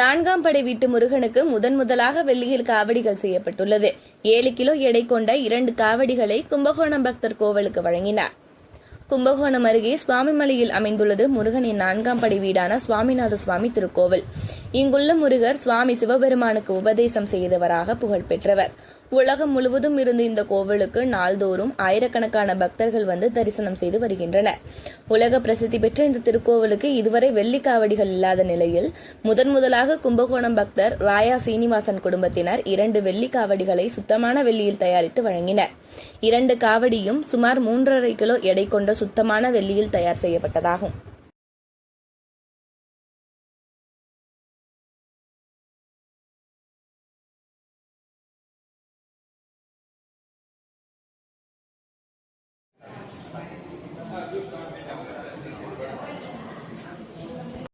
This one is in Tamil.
நான்காம் படை வீட்டு முருகனுக்கு முதன் முதலாக வெள்ளியில் காவடிகள் செய்யப்பட்டுள்ளது. ஏழு கிலோ எடை கொண்ட இரண்டு காவடிகளை கும்பகோணம் பக்தர் கோவிலுக்கு வழங்கினார். கும்பகோணம் அருகே சுவாமிமலையில் அமைந்துள்ளது முருகனின் நான்காம் படை வீடான சுவாமிநாத சுவாமி திருக்கோவில். இங்குள்ள முருகர் சுவாமி சிவபெருமானுக்கு உபதேசம் செய்தவராக புகழ் பெற்றவர். உலகம் முழுவதும் இருந்து இந்த கோவிலுக்கு நாள்தோறும் ஆயிரக்கணக்கான பக்தர்கள் வந்து தரிசனம் செய்து வருகின்றனர். உலக பிரசித்தி பெற்ற இந்த திருக்கோவிலுக்கு இதுவரை வெள்ளி காவடிகள் இல்லாத நிலையில் முதன் முதலாக கும்பகோணம் பக்தர் ராயா சீனிவாசன் குடும்பத்தினர் இரண்டு வெள்ளி காவடிகளை சுத்தமான வெள்ளியில் தயாரித்து வழங்கினர். இரண்டு காவடியும் சுமார் மூன்றரை கிலோ எடை கொண்ட சுத்தமான வெள்ளியில் தயார் செய்யப்பட்டதாகும். ไปแล้วถ้าเลือกตั้งเป็น